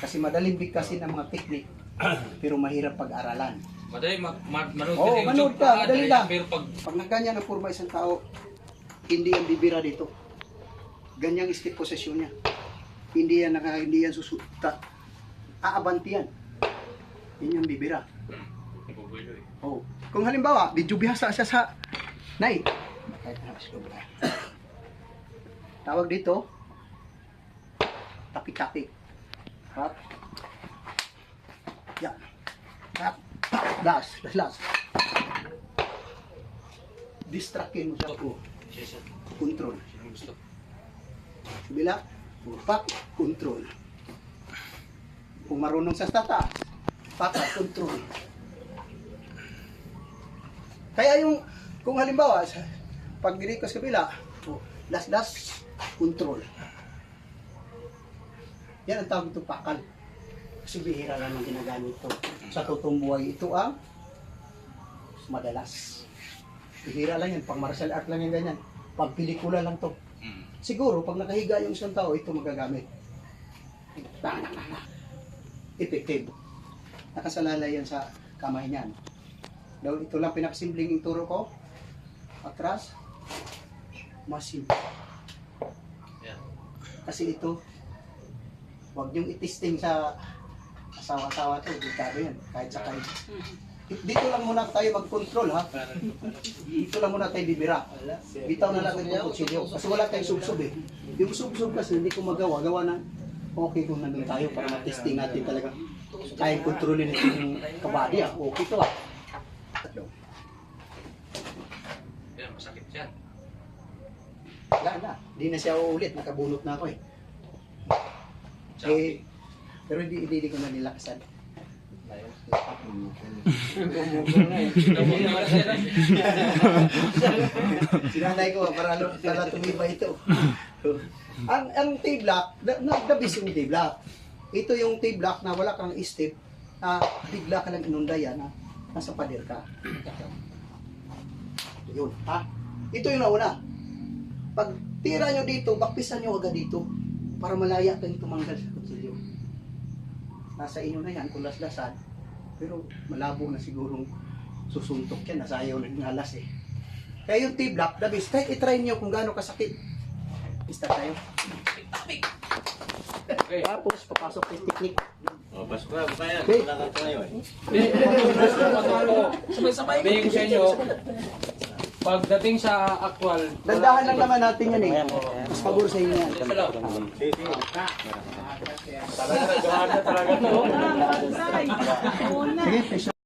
Kasi madaling bigkasin ang mga teknik, pero mahirap pag-aralan. Madali, ma ma manood Oo, sa manood ka, madali dali lang. Pero pag Pag nagganyan ang forma isang tao, hindi yan bibira dito. Ganyang step possession niya. Hindi yan naka, hindi yan susuta. Aabanti yan. Yan yung bibira. Oh. Kung halimbawa, medyo bihasa siya sa night. Kahit na. Tawag dito, tapi-tapi. Hop. Yan. Hop. Das, das, das. Distractin mo siya. Siya. Control. Bila, pak, control. Kung marunong sa tata, pak, control. Kaya yung, kung halimbawa, pag diri ka sa kabila, oh, das, das, control. Yan ang tawag ito pakal. Kasi bihira lang ang ginagamit ito. Sa totoong buhay, ito ang madalas. Bihira lang yan, pang martial art lang yan ganyan. Pag pelikula lang to. Mm. Siguro, pag nakahiga yung isang tao, ito magagamit. Effective. Nakasalalay yan sa kamay niyan. Daw ito lang pinakasimpleng ituro ko. Atras. Masin. Yan. Kasi ito, huwag niyong itisting sa asawa-asawa to. Delikado yan. Kahit sa kayo. Dito lang muna tayo mag-control ha. Dito lang muna tayo bibira. Bitaw na lang itong kutsilyo. Kasi wala tayong subsob eh. Yung subsob kasi hindi ko magawa. Gawa na okay kung nandun tayo para matesting natin talaga. Kaya kontrolin ito yung kabady ah. Okay to ah. Masakit yan. Wala na. Hindi na siya uulit. Nakabunot na ako eh. Eh, pero hindi, hindi, ko na siya. Sinanay ko para, para tumibay ito. ang ang T-block, the, yung T-block. Ito yung T-block na wala kang step, na bigla ka lang inundayan na nasa pader ka. Yun, ha? Ito yung nauna. Pag tira nyo dito, bakpisan nyo agad dito para malaya kayong tumanggal sa kutsilyo. Nasa inyo na yan kung laslasan. Pero malabo na sigurong susuntok yan. Nasa ayaw na ng alas eh. Kaya yung T-block, the best. Kahit itry nyo kung gaano kasakit. Start tayo. Okay. Tapos, papasok yung technique. Oh, pasok na, buka yan. Wala ka pa ngayon. Sabay-sabay. Sabihin ko sa inyo, pagdating sa actual, Dandahan lang naman natin yan eh. Mas pabor sa inyo yan. Talaga, talaga to. Sige.